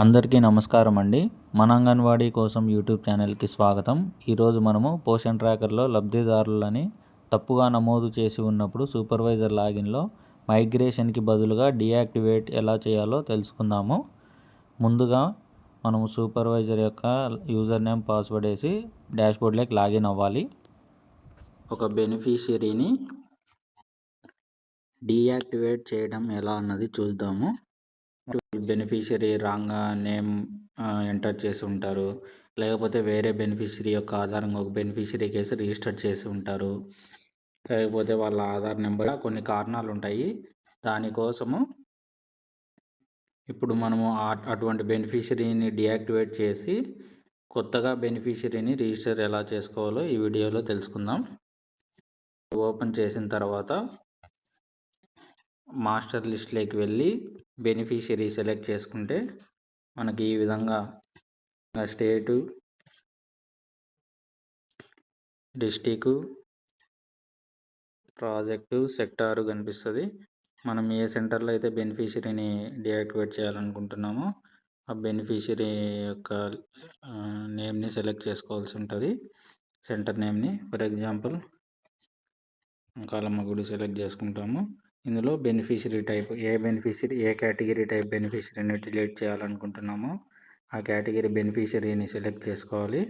అందరికీ నమస్కారం అండి. మన అంగన్వాడీ కోసం యూట్యూబ్ ఛానల్కి స్వాగతం. ఈరోజు మనము పోషన్ ట్రాకర్లో లబ్ధిదారులని తప్పుగా నమోదు చేసి ఉన్నప్పుడు సూపర్వైజర్ లాగిన్లో మైగ్రేషన్కి బదులుగా డియాక్టివేట్ ఎలా చేయాలో తెలుసుకుందాము. ముందుగా మనము సూపర్వైజర్ యొక్క యూజర్ నేమ్ పాస్వర్డ్ వేసి డాష్బోర్డ్లోకి లాగిన్ అవ్వాలి. ఒక బెనిఫిషియరీని డియాక్టివేట్ చేయడం ఎలా అన్నది చూద్దాము. బెనిఫిషియరీ రాంగ్ నేమ్ ఎంటర్ చేసి ఉంటారు. లేకపోతే వేరే బెనిఫిషియరీ యొక్క ఆధారంగా ఒక బెనిఫిషియరీ కేసు రిజిస్టర్ చేసి ఉంటారు. లేకపోతే వాళ్ళ ఆధార్ నెంబర్ కొన్ని కారణాలు ఉంటాయి. దానికోసము ఇప్పుడు మనము అటువంటి బెనిఫిషియరీని డియాక్టివేట్ చేసి కొత్తగా బెనిఫిషియరీని రిజిస్టర్ ఎలా చేసుకోవాలో ఈ వీడియోలో తెలుసుకుందాం. ఓపెన్ చేసిన తర్వాత మాస్టర్ లిస్ట్లోకి వెళ్ళి బెనిఫిషియరీ సెలెక్ట్ చేసుకుంటే మనకి ఈ విధంగా స్టేటు డిస్టిక్ ప్రాజెక్టు సెక్టారు కనిపిస్తుంది. మనం ఏ సెంటర్లో అయితే బెనిఫిషరీని డియాక్టివేట్ చేయాలనుకుంటున్నామో ఆ బెనిఫిషరీ యొక్క నేమ్ని సెలెక్ట్ చేసుకోవాల్సి ఉంటుంది. సెంటర్ నేమ్ని ఫర్ ఎగ్జాంపుల్ కాలమ్మ గుడి సెలెక్ట్ చేసుకుంటాము. ఇందులో బెనిఫిషరీ టైప్ ఏ బెనిఫిషరీ ఏ కేటగిరీ టైప్ బెనిఫిషరీని డిలీట్ చేయాలనుకుంటున్నామో ఆ కేటగిరీ బెనిఫిషరీని సెలెక్ట్ చేసుకోవాలి.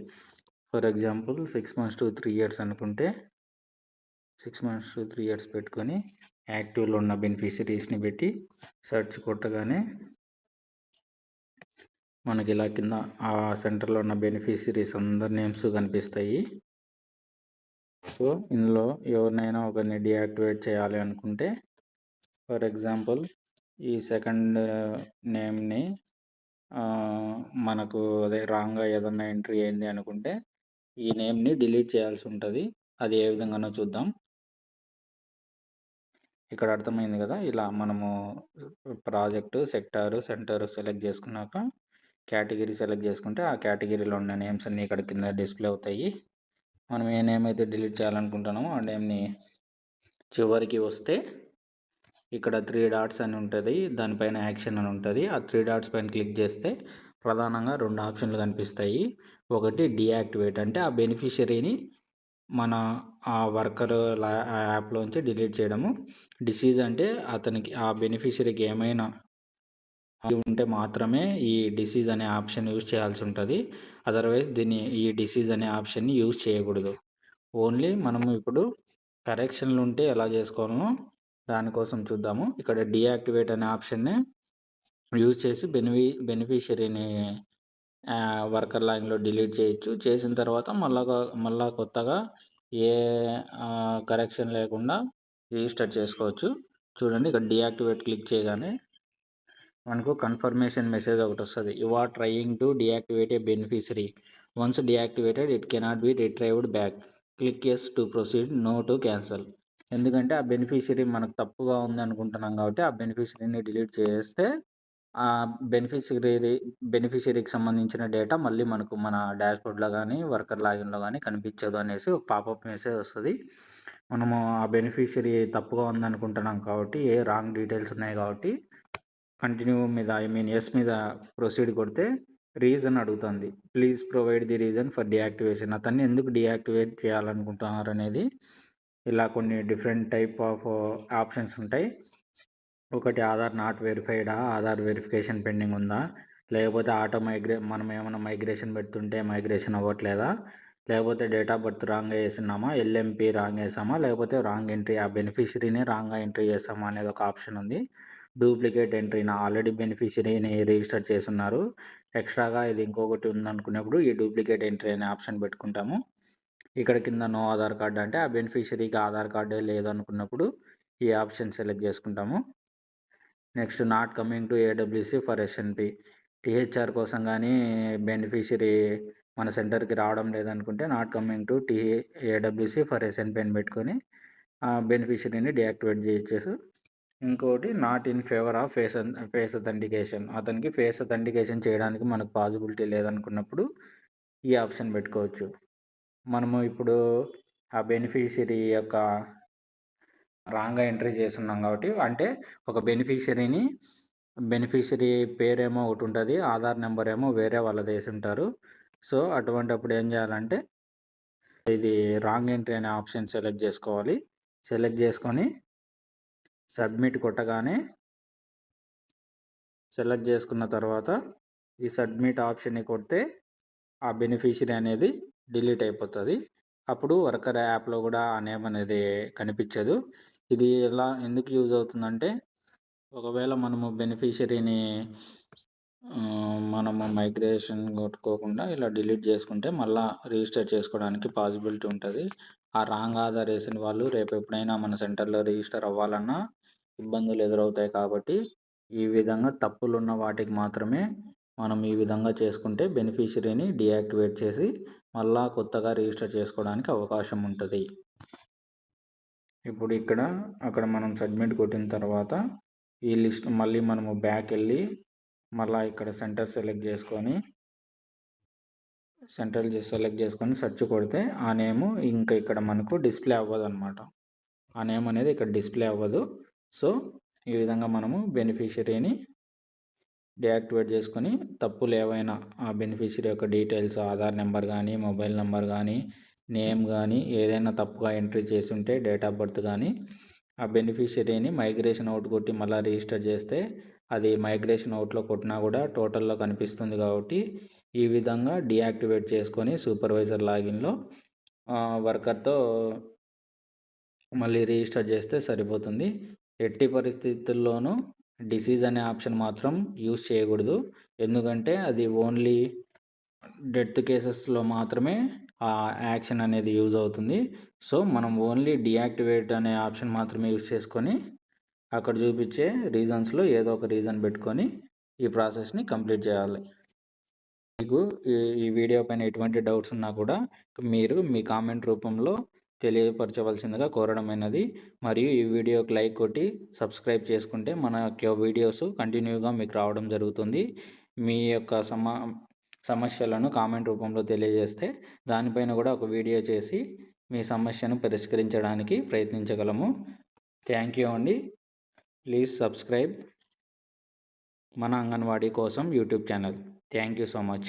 For example six months to three years అనుకుంటే six months to three years పెట్టుకొని యాక్టివ్లో ఉన్న బెనిఫిషరీస్ని పెట్టి సెర్చ్ కొట్టగానే మనకి ఇలా కింద ఆ సెంటర్లో ఉన్న బెనిఫిషరీస్ అందరి నేమ్స్ కనిపిస్తాయి. సో ఇందులో ఎవరినైనా ఒకరిని డియాక్టివేట్ చేయాలి అనుకుంటే ఫర్ ఎగ్జాంపుల్ ఈ సెకండ్ నేమ్ని మనకు అదే రాంగ్గా ఏదన్నా ఎంట్రీ అయింది అనుకుంటే ఈ నేమ్ని డిలీట్ చేయాల్సి ఉంటుంది. అది ఏ విధంగానో చూద్దాం. ఇక్కడ అర్థమైంది కదా? ఇలా మనము ప్రాజెక్టు సెక్టారు సెంటర్ సెలెక్ట్ చేసుకున్నాక కేటగిరీ సెలెక్ట్ చేసుకుంటే ఆ కేటగిరీలో ఉన్న నేమ్స్ అన్నీ ఇక్కడ కింద డిస్ప్లే అవుతాయి. మనం ఏ నేమ్ అయితే డిలీట్ చేయాలనుకుంటున్నామో ఆ నేమ్ని చివరికి వస్తే ఇక్కడ త్రీ డాట్స్ అని ఉంటుంది దానిపైన యాక్షన్ అని ఉంటుంది. ఆ త్రీ డాట్స్ పైన క్లిక్ చేస్తే ప్రధానంగా రెండు ఆప్షన్లు కనిపిస్తాయి. ఒకటి డియాక్టివేట్ అంటే ఆ బెనిఫిషరీని మన ఆ వర్కర్ యాప్లోంచి డిలీట్ చేయడము. డిసీజ్ అంటే అతనికి ఆ బెనిఫిషరీకి ఏమైనా ఉంటే మాత్రమే ఈ డిసీజ్ అనే ఆప్షన్ యూజ్ చేయాల్సి ఉంటుంది. అదర్వైజ్ దీన్ని ఈ డిసీజ్ అనే ఆప్షన్ని యూజ్ చేయకూడదు. ఓన్లీ మనము ఇప్పుడు కరెక్షన్లు ఉంటే ఎలా చేసుకోవాలో దానికోసం చూద్దాము. ఇక్కడ డియాక్టివేట్ అనే ఆప్షన్ని యూజ్ చేసి బెనిఫి బెనిఫిషరీని వర్కర్ లైన్లో డిలీట్ చేయొచ్చు. చేసిన తర్వాత మళ్ళా మళ్ళా కొత్తగా ఏ కరెక్షన్ లేకుండా రిజిస్టర్ చేసుకోవచ్చు. చూడండి ఇక్కడ డియాక్టివేట్ క్లిక్ చేయగానే మనకు కన్ఫర్మేషన్ మెసేజ్ ఒకటి వస్తుంది. You are trying to deactivate a beneficiary once deactivated it cannot be retrieved back click yes to proceed no to cancel ఎందుకంటే ఆ బెనిఫిషరీ మనకు తప్పుగా ఉంది అనుకుంటున్నాం కాబట్టి ఆ బెనిఫిషరీని డిలీట్ చేస్తే ఆ బెనిఫిషరీ బెనిఫిషరీకి సంబంధించిన డేటా మళ్ళీ మనకు మన డాష్బోర్డ్లో కానీ వర్కర్ లాగిన్లో కానీ కనిపించదు అనేసి ఒక పాపప్ మెసేజ్ వస్తుంది. మనము ఆ బెనిఫిషరీ తప్పుగా ఉందనుకుంటున్నాం కాబట్టి ఏ రాంగ్ డీటెయిల్స్ ఉన్నాయి కాబట్టి కంటిన్యూ మీద ఐ మీన్ ఎస్ మీద ప్రొసీడ్ కొడితే రీజన్ అడుగుతుంది. Please provide the reason for deactivation. అతన్ని ఎందుకు డియాక్టివేట్ చేయాలనుకుంటున్నారు అనేది ఇలా కొన్ని డిఫరెంట్ టైప్ ఆఫ్ ఆప్షన్స్ ఉంటాయి. ఒకటి ఆధార్ నాట్ వెరిఫైడా ఆధార్ వెరిఫికేషన్ పెండింగ్ ఉందా? లేకపోతే ఆటో మైగ్రే మనం ఏమైనా మైగ్రేషన్ పెడుతుంటే మైగ్రేషన్ అవ్వట్లేదా? లేకపోతే డేట్ ఆఫ్ బర్త్ రాంగ్ వేసినామా ఎల్ఎంపీ రాంగ్ వేసామా లేకపోతే రాంగ్ ఎంట్రీ ఆ బెనిఫిషరీని రాంగ్గా ఎంట్రీ చేసామా అనేది ఒక ఆప్షన్ ఉంది. డూప్లికేట్ ఎంట్రీని ఆల్రెడీ బెనిఫిషరీని రిజిస్టర్ చేస్తున్నారు. ఎక్స్ట్రాగా ఇది ఇంకొకటి ఉందనుకున్నప్పుడు ఈ డూప్లికేట్ ఎంట్రీ అనే ఆప్షన్ పెట్టుకుంటాము. ఇక్కడ కింద నో ఆధార్ కార్డ్ అంటే ఆ బెనిఫిషరీకి ఆధార్ కార్డే లేదనుకున్నప్పుడు ఈ ఆప్షన్ సెలెక్ట్ చేసుకుంటాము. Next not coming to AWC for SNP THR కోసం కానీ బెనిఫిషరీ మన సెంటర్కి రావడం లేదనుకుంటే not coming to the AWC for SNP అని పెట్టుకొని బెనిఫిషరీని డియాక్టివేట్ చేయొచ్చు ఇంకోటి not in favour of face face authentication. అతనికి ఫేస్ అథెంటికేషన్ చేయడానికి మనకు పాసిబిలిటీ లేదనుకున్నప్పుడు ఈ ఆప్షన్ పెట్టుకోవచ్చు. మనము ఇప్పుడు ఆ బెనిఫిషరీ యొక్క రాంగ్గా ఎంట్రీ చేస్తున్నాం కాబట్టి అంటే ఒక బెనిఫిషరీని బెనిఫిషరీ పేరేమో ఒకటి ఉంటుంది ఆధార్ నెంబర్ ఏమో వేరే వాళ్ళది వేసి ఉంటారు. సో అటువంటప్పుడు ఏం చేయాలంటే ఇది రాంగ్ ఎంట్రీ అనే ఆప్షన్ సెలెక్ట్ చేసుకోవాలి. సెలెక్ట్ చేసుకొని సబ్మిట్ కొట్టగానే సెలెక్ట్ చేసుకున్న తర్వాత ఈ సబ్మిట్ ఆప్షన్ని కొడితే ఆ బెనిఫిషరీ అనేది డిలీట్ అయిపోతుంది. అప్పుడు వర్కర్ యాప్లో కూడా ఆ నేమ్ అనేది కనిపించదు. ఇది ఎలా ఎందుకు యూజ్ అవుతుందంటే ఒకవేళ మనము బెనిఫిషరీని మనము మైగ్రేషన్ కొట్టుకోకుండా ఇలా డిలీట్ చేసుకుంటే మళ్ళీ రిజిస్టర్ చేసుకోవడానికి పాసిబిలిటీ ఉంటుంది. ఆ రాంగ్ ఆధార్ వేసిన వాళ్ళు రేపు ఎప్పుడైనా మన సెంటర్లో రిజిస్టర్ అవ్వాలన్నా ఇబ్బందులు ఎదురవుతాయి కాబట్టి ఈ విధంగా తప్పులు ఉన్న వాటికి మాత్రమే మనం ఈ విధంగా చేసుకుంటే బెనిఫిషరీని డియాక్టివేట్ చేసి మళ్ళా కొత్తగా రిజిస్టర్ చేసుకోవడానికి అవకాశం ఉంటుంది. ఇప్పుడు ఇక్కడ అక్కడ మనం సబ్మిట్ కొట్టిన తర్వాత ఈ లిస్ట్ మళ్ళీ మనము బ్యాక్ వెళ్ళి మళ్ళీ ఇక్కడ సెంటర్ సెలెక్ట్ చేసుకొని సెంటర్ సెలెక్ట్ చేసుకొని సెర్చ్ కొడితే ఆ నేము ఇంకా ఇక్కడ మనకు డిస్ప్లే అవ్వదు అనమాట ఆ నేమ్ అనేది ఇక్కడ డిస్ప్లే అవ్వదు. సో ఈ విధంగా మనము బెనిఫిషరీని డియాక్టివేట్ చేసుకొని తప్పులు ఏవైనా ఆ బెనిఫిషరీ యొక్క డీటెయిల్స్ ఆధార్ నెంబర్ కానీ మొబైల్ నెంబర్ కానీ నేమ్ కానీ ఏదైనా తప్పుగా ఎంట్రీ చేసి ఉంటే డేట్ ఆఫ్ బర్త్ కానీ ఆ బెనిఫిషరీని మైగ్రేషన్ అవుట్ కొట్టి మళ్ళీ రిజిస్టర్ చేస్తే అది మైగ్రేషన్ అవుట్లో కొట్టినా కూడా టోటల్లో కనిపిస్తుంది కాబట్టి ఈ విధంగా డియాక్టివేట్ చేసుకొని సూపర్వైజర్ లాగిన్లో వర్కర్తో మళ్ళీ రిజిస్టర్ చేస్తే సరిపోతుంది. ఎట్టి పరిస్థితుల్లోనూ డిసీజ్ అనే ఆప్షన్ మాత్రం యూస్ చేయకూడదు. ఎందుకంటే అది ఓన్లీ డెత్ కేసెస్లో మాత్రమే ఆ యాక్షన్ అనేది యూజ్ అవుతుంది. సో మనం ఓన్లీ డియాక్టివేట్ అనే ఆప్షన్ మాత్రమే యూజ్ చేసుకొని అక్కడ చూపించే రీజన్స్లో ఏదో ఒక రీజన్ పెట్టుకొని ఈ ప్రాసెస్ని కంప్లీట్ చేయాలి. మీకు ఈ వీడియో పైన ఎటువంటి డౌట్స్ ఉన్నా కూడా మీరు మీ కామెంట్ రూపంలో తెలియపరచవలసిందిగా కోరడమైనది. మరియు ఈ వీడియోకి లైక్ కొట్టి సబ్స్క్రైబ్ చేసుకుంటే మన యొక్క వీడియోస్ కంటిన్యూగా మీకు రావడం జరుగుతుంది. మీ యొక్క సమా సమస్యలను కామెంట్ రూపంలో తెలియజేస్తే దానిపైన కూడా ఒక వీడియో చేసి మీ సమస్యను పరిష్కరించడానికి ప్రయత్నించగలము. థ్యాంక్ యూ అండి. ప్లీజ్ సబ్స్క్రైబ్ మన అంగన్వాడీ కోసం YouTube channel. Thank you so much.